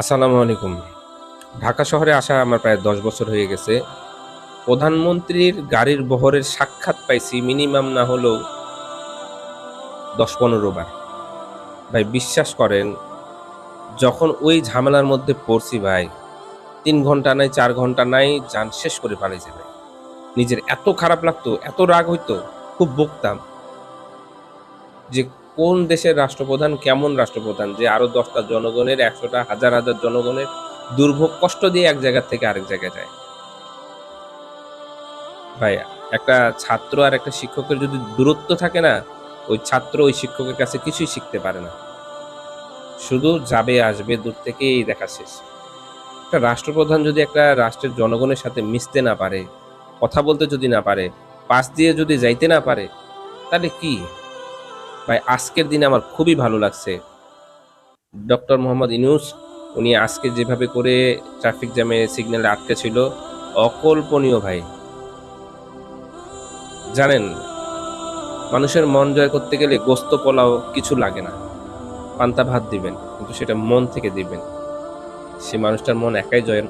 আসসালামু আলাইকুম। ঢাকা শহরে আসা আমার প্রায় দশ বছর হয়ে গেছে। প্রধানমন্ত্রীর গাড়ির বহরের সাক্ষাৎ পাইছি মিনিমাম না হলেও দশ পনেরো বার। ভাই, বিশ্বাস করেন, যখন ওই ঝামেলার মধ্যে পড়ছি ভাই, তিন ঘণ্টা নাই, চার ঘণ্টা নাই, যান শেষ করে পালিয়ে যাবে নিজের এত খারাপ লাগতো, এত রাগ হইতো, খুব বকতাম যে কোন দেশের রাষ্ট্রপ্রধান, কেমন রাষ্ট্রপ্রধান? যে আরও দশটা জনগণের, একশোটা, হাজার হাজার জনগণের দুর্ভোগ, কষ্ট দিয়ে এক জায়গা থেকে আরেক জায়গায় যায়। ভাই, একটা ছাত্র আর একটা শিক্ষকের যদি দূরত্ব থাকে না, ওই ছাত্র ওই শিক্ষকের কাছে কিছুই শিখতে পারে না। শুধু যাবে, আসবে, দূর থেকেই দেখা শেষ। একটা রাষ্ট্রপ্রধান যদি একটা রাষ্ট্রের জনগণের সাথে মিশতে না পারে, কথা বলতে যদি না পারে, পাশ দিয়ে যদি যাইতে না পারে, তাহলে কি? ভাই, আজকের দিনে আমার খুবই ভালো লাগছে। ডক্টর মোহাম্মদ ইনুস উনি আজকে যেভাবে করে ট্রাফিক জ্যামে সিগন্যালে আটকে ছিল, অকল্পনীয় ভাই। জানেন, মানুষের মন জয় করতে গেলে গোস্ত পোলাও কিছু লাগে না। পান্তা ভাত দিবেন, কিন্তু সেটা মন থেকে দিবেন। সে মানুষটার মন একাই জয়